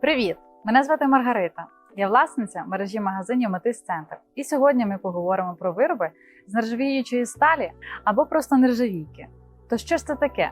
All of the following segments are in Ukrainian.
Привіт! Мене звати Маргарита. Я власниця мережі магазинів Метис Центр. І сьогодні ми поговоримо про вироби з нержавіючої сталі або просто нержавійки. То що ж це таке?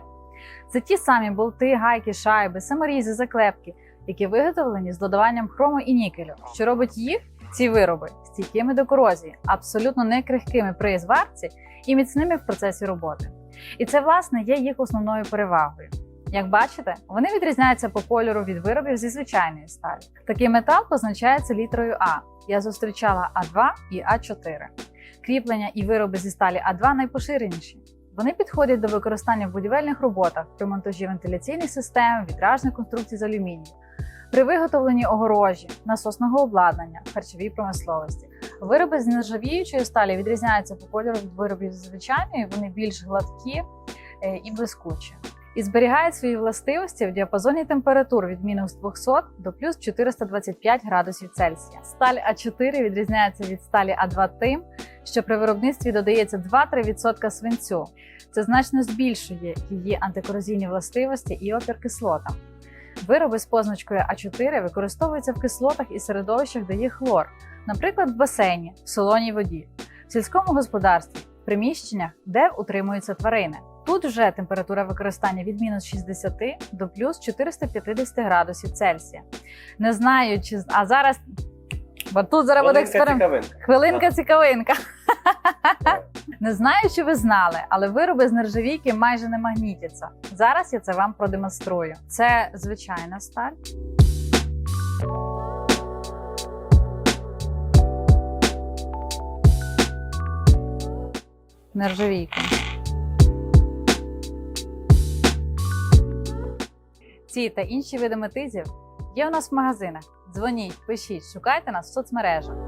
Це ті самі болти, гайки, шайби, саморізи, заклепки, які виготовлені з додаванням хрому і нікелю, що робить їх, ці вироби, стійкими до корозії, абсолютно не крихкими при зварці і міцними в процесі роботи. І це, власне, є їх основною перевагою. Як бачите, вони відрізняються по кольору від виробів зі звичайної сталі. Такий метал позначається літерою А. Я зустрічала А2 і А4. Кріплення і вироби зі сталі А2 найпоширеніші. Вони підходять до використання в будівельних роботах при монтажі вентиляційних систем, вітражних конструкцій з алюмінію, при виготовленні огорожі, насосного обладнання, харчовій промисловості. Вироби з нержавіючої сталі відрізняються по кольору від виробів звичайної, вони більш гладкі е, і блискучі і зберігають свої властивості в діапазоні температур від мінус 200 до плюс 425 градусів Цельсія. Сталь А4 відрізняється від сталі А2 тим, що при виробництві додається 2-3% свинцю. Це значно збільшує її антикорозійні властивості і опір кислотам. Вироби з позначкою А4 використовуються в кислотах і середовищах, де є хлор, наприклад, в басейні, в солоній воді, в сільському господарстві, в приміщеннях, де утримуються тварини. Тут вже температура використання від мінус 60 до плюс 450 градусів Цельсія. Не знаю, чи а зараз. Бо тут зараз буде експеримент. цікавинка. Хвилинка цікавинка. Не знаю, чи ви знали, але вироби з нержавійки майже не магнітяться. Зараз я це вам продемонструю. Це звичайна сталь. Нержавійка. Ці та інші види метизів є у нас в магазинах. Дзвоніть, пишіть, шукайте нас в соцмережах.